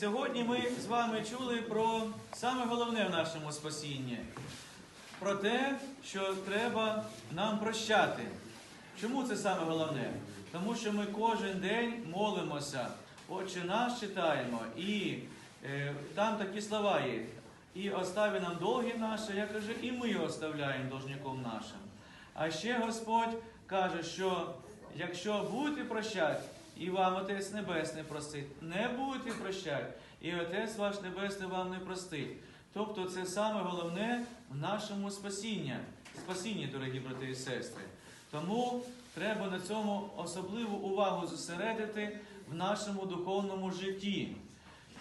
Сьогодні ми з вами чули про саме головне в нашому спасінні. Про те, що треба нам прощати. Чому це саме головне? Тому що ми кожен день молимося, Отче наш читаємо, і е, там такі слова є. І остави нам долги наші, я кажу, і ми оставляємо должником нашим. А ще Господь каже, що якщо будете прощати, і вам Отець Небесний простить, не будете прощати, і Отець ваш Небесний вам не простить. Тобто це саме головне в нашому спасінні, спасінні, дорогі брати і сестри. Тому треба на цьому особливу увагу зосередити в нашому духовному житті.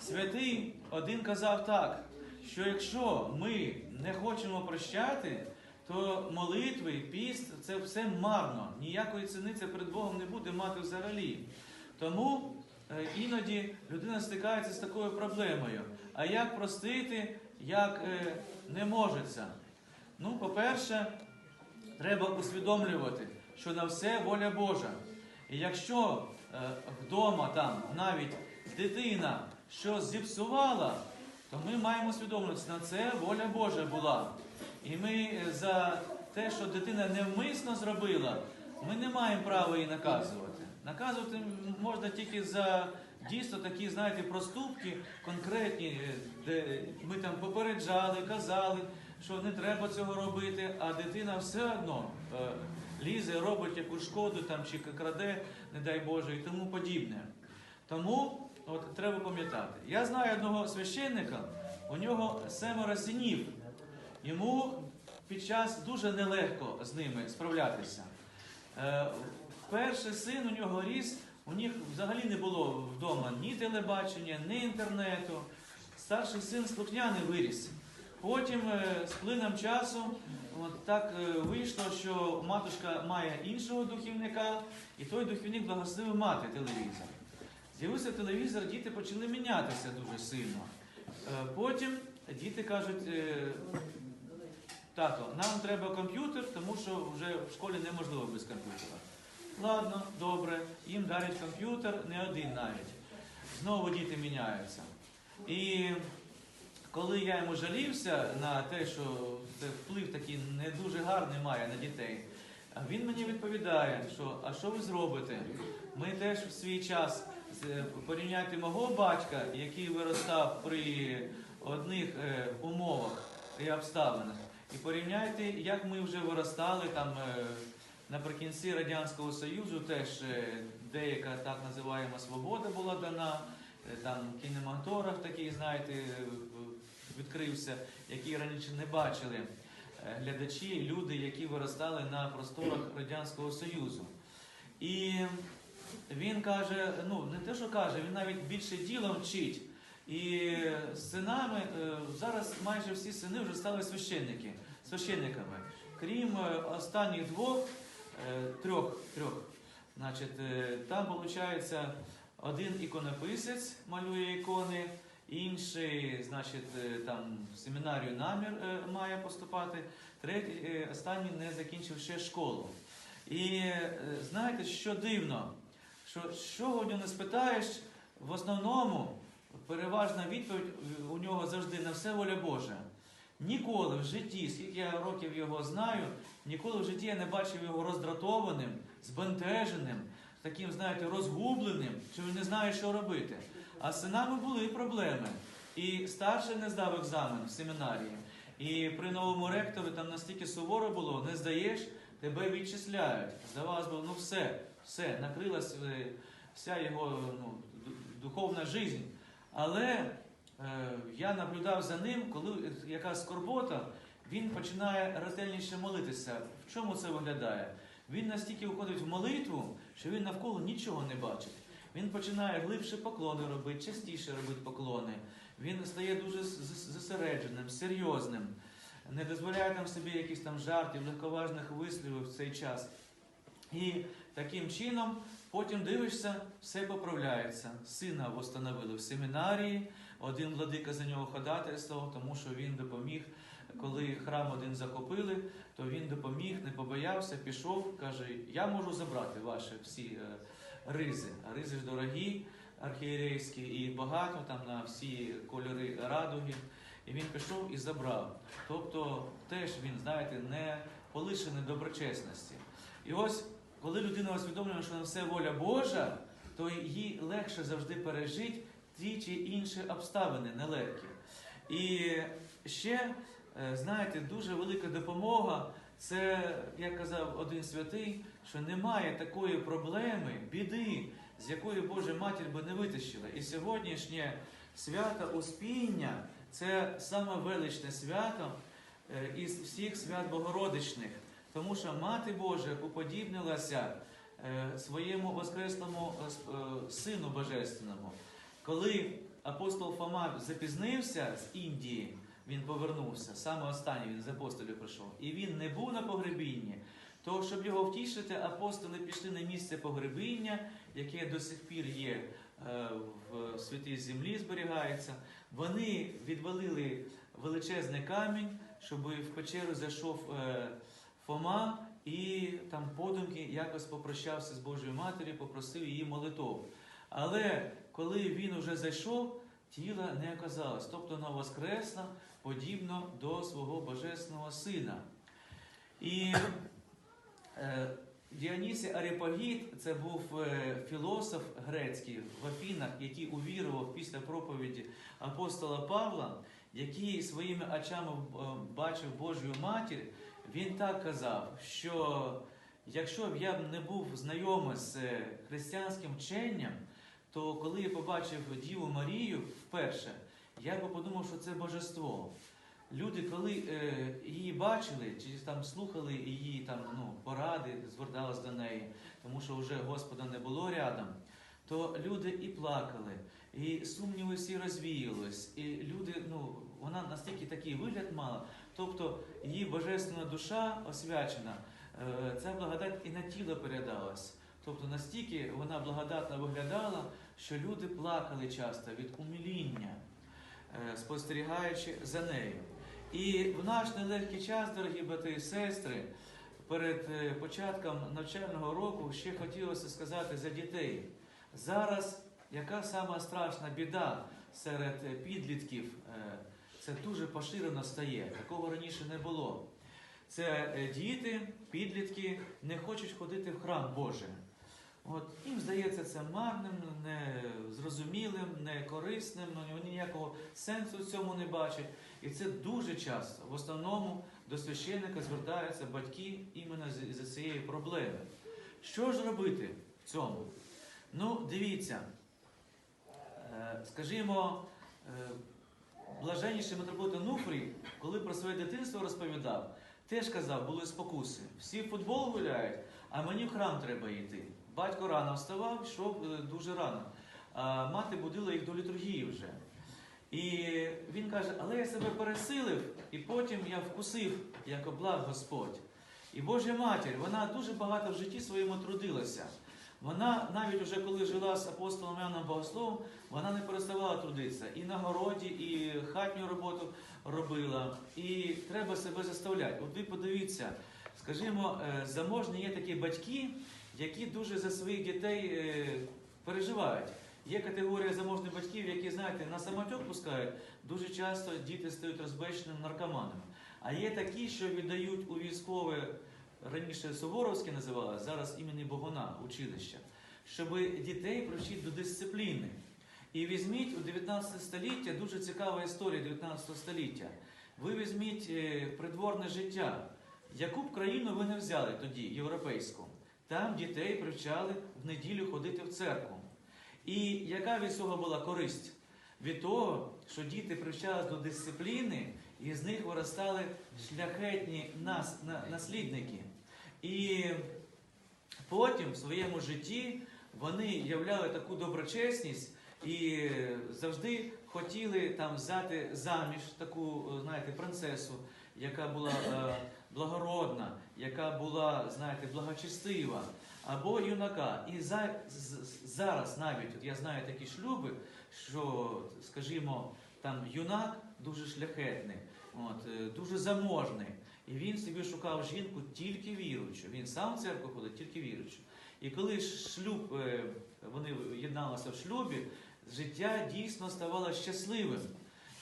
Святий один казав так, що якщо ми не хочемо прощати, то молитви, піст це все марно. Ніякої ціни це перед Богом не буде мати взагалі. Тому е, іноді людина стикається з такою проблемою. А як простити, як е, не можеться? Ну, по-перше, треба усвідомлювати, що на все воля Божа. І якщо е, вдома там навіть дитина щось зіпсувала, то ми маємо усвідомлювати, на це воля Божа була. І ми за те, що дитина невмисно зробила, ми не маємо права її наказувати. Наказувати можна тільки за дійсно такі, знаєте, проступки конкретні, е, де ми там попереджали, казали, що не треба цього робити, а дитина все одно е, лізе, робить якусь шкоду там чи краде, не дай Боже, і тому подібне. Тому от треба пам'ятати. Я знаю одного священника, у нього семеро синів. Йому під час дуже нелегко з ними справлятися. Перший син у нього ріс, у них взагалі не було вдома ні телебачення, ні інтернету. Старший син слухняний виріс. Потім е, з плином часу от так е, вийшло, що матушка має іншого духівника, і той духівник благословив мати телевізор. З'явився телевізор, діти почали мінятися дуже сильно. Е, Потім діти кажуть, тато, нам треба комп'ютер, тому що вже в школі неможливо без комп'ютера. Ладно, добре, їм дарять комп'ютер, не один навіть. Знову діти міняються. І коли я йому жалівся на те, що це вплив такий не дуже гарний має на дітей, він мені відповідає, що а що ви зробите? Ми теж в свій час е, порівняйте мого батька, який виростав при одних е, умовах і обставинах, і порівняйте, як ми вже виростали там. Наприкінці Радянського Союзу теж е, деяка так називаємо свобода була дана, е, там кінематограф такий, знаєте, е, відкрився, який раніше не бачили глядачі, люди, які виростали на просторах Радянського Союзу. І він каже, ну не те, що каже, він навіть більше ділом вчить. І синами зараз майже всі сини вже стали священники, священниками. Крім останніх двох, трьох, трьох. Значить, е, там виходить один іконописець малює ікони, інший, значить, е, там семінарію намір е, має поступати, третій, е, останній не закінчив ще школу. І е, знаєте, що дивно, що нього не спитаєш, в основному переважна відповідь у нього завжди на все воля Божа. Ніколи в житті, скільки я років його знаю, ніколи в житті я не бачив його роздратованим, збентеженим, таким, знаєте, розгубленим, що він не знає, що робити. А з синами були проблеми. І старший не здав екзамен в семінарії. І при новому ректорі там настільки суворо було, не здаєш, тебе відчисляють. Здавалось би, ну все, все, накрилась е, вся його ну, духовна життя. Але я наблюдав за ним, коли якась скорбота, він починає ретельніше молитися. В чому це виглядає? Він настільки входить в молитву, що він навколо нічого не бачить. Він починає глибше поклони робити, частіше робити поклони. Він стає дуже зосередженим, серйозним, не дозволяє там собі якісь там жартів, легковажних висловів в цей час. І таким чином потім дивишся, все поправляється. Сина встановили в семінарії, один владика за нього ходатайствував, тому що він допоміг. Коли храм один захопили, то він допоміг, не побоявся, пішов, каже: Я можу забрати ваші всі е, ризи. А ризи ж дорогі, архієрейські, і багато там на всі кольори радуги. І він пішов і забрав. Тобто теж він, знаєте, не полишений доброчесності. І ось, коли людина усвідомлює, що на все воля Божа, то їй легше завжди пережити ті чи інші обставини нелегкі. І ще, е, знаєте, дуже велика допомога. Це, як казав один святий, що немає такої проблеми, біди, з якої Божа матір би не витащила. І сьогоднішнє свято Успіння це саме величне свято е, із всіх свят Богородичних, тому що Мати Божа уподібнилася е, своєму воскреслому Сину Божественному. Коли апостол Фома запізнився з Індії, він повернувся, саме останній він з апостолів прийшов, і він не був на погребінні, то щоб його втішити, апостоли пішли на місце погребіння, яке до сих пір є е, в святій землі, зберігається. Вони відвалили величезний камінь, щоб в печеру зайшов е, Фома і там подумки якось попрощався з Божою Матір'ю, попросив її молитов. Але коли він уже зайшов, тіла не оказалось, тобто вона воскресла подібно до свого божественного сина. І е, Діонісій Арепагіт це був е, філософ грецький в Афінах, який увірував після проповіді апостола Павла, який своїми очами е, бачив Божу матір. Він так казав, що якщо б я не був знайомий з е, християнським вченням, то коли я побачив Діву Марію вперше, я би подумав, що це божество. Люди, коли е, її бачили, чи там слухали її там, ну, поради, звертались до неї, тому що вже Господа не було рядом, то люди і плакали, і сумніви всі розвіялись, і люди, ну, вона настільки такий вигляд мала, тобто її божественна душа освячена, е, ця благодать і на тіло передалась. Тобто настільки вона благодатно виглядала, що люди плакали часто від умиління, е, спостерігаючи за нею. І в наш нелегкий час, дорогі брати і сестри, перед е, початком навчального року ще хотілося сказати за дітей. Зараз яка сама страшна біда серед е, підлітків, це дуже поширено стає, такого раніше не було. Це діти, підлітки не хочуть ходити в храм Божий. От їм здається це марним, незрозумілим, некорисним, ну, вони ніякого сенсу в цьому не бачать. І це дуже часто. В основному до священника звертаються батьки іменно з- за цієї проблеми. Що ж робити в цьому? Ну, дивіться, е, скажімо, е, блаженніший митрополит Онуфрій, коли про своє дитинство розповідав, теж казав, були спокуси. Всі в футбол гуляють, а мені в храм треба йти. Батько рано вставав, йшов е, дуже рано. А мати будила їх до літургії вже. І він каже, але я себе пересилив, і потім я вкусив, як облав Господь. І Божа матір, вона дуже багато в житті своєму трудилася. Вона навіть уже коли жила з апостолом Яном Богословом, вона не переставала трудитися. І на городі, і хатню роботу робила. І треба себе заставляти. От ви подивіться, скажімо, е, заможні є такі батьки, які дуже за своїх дітей е, переживають. Є категорія заможних батьків, які, знаєте, на самотек пускають. Дуже часто діти стають розбещеними наркоманами. А є такі, що віддають у військове, раніше Суворовське називалось, зараз імені Богуна, училища, щоб дітей привчити до дисципліни. І візьміть у 19 століття дуже цікава історія 19 століття. Ви візьміть е, придворне життя. Яку б країну ви не взяли тоді, європейську? Там дітей привчали в неділю ходити в церкву. І яка від цього була користь? Від того, що діти привчались до дисципліни, і з них виростали шляхетні нас, на, наслідники. І потім в своєму житті вони являли таку доброчесність і завжди хотіли там взяти заміж таку, знаєте, принцесу, яка була е, благородна, яка була, знаєте, благочестива, або юнака. І за, зараз навіть от я знаю такі шлюби, що, скажімо, там юнак дуже шляхетний, от, е, дуже заможний. І він собі шукав жінку тільки віруючу. Він сам в церкву ходить, тільки віруючу. І коли шлюб, е, вони єдналися в шлюбі, життя дійсно ставало щасливим.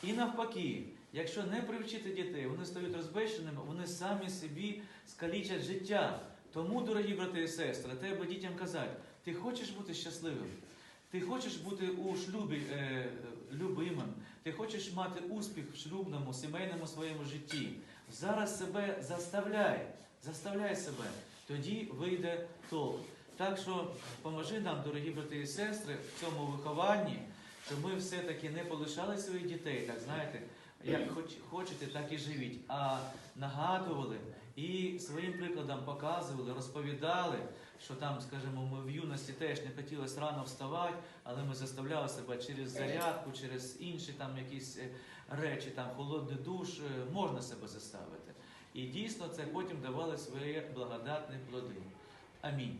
І навпаки, якщо не привчити дітей, вони стають розбещеними, вони самі собі скалічать життя. Тому, дорогі брати і сестри, треба дітям казати, ти хочеш бути щасливим, ти хочеш бути у шлюбі е, любимим, ти хочеш мати успіх в шлюбному, сімейному своєму житті. Зараз себе заставляй, заставляй себе, тоді вийде толк. Так що поможи нам, дорогі брати і сестри, в цьому вихованні, щоб ми все-таки не полишали своїх дітей, так знаєте, як хоч, хочете, так і живіть, а нагадували і своїм прикладом показували, розповідали, що там, скажімо, ми в юності теж не хотілося рано вставати, але ми заставляли себе через зарядку, через інші там якісь е, речі, там холодний душ, е, можна себе заставити. І дійсно це потім давало свої благодатні плоди. Амінь.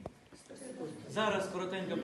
Зараз коротенько.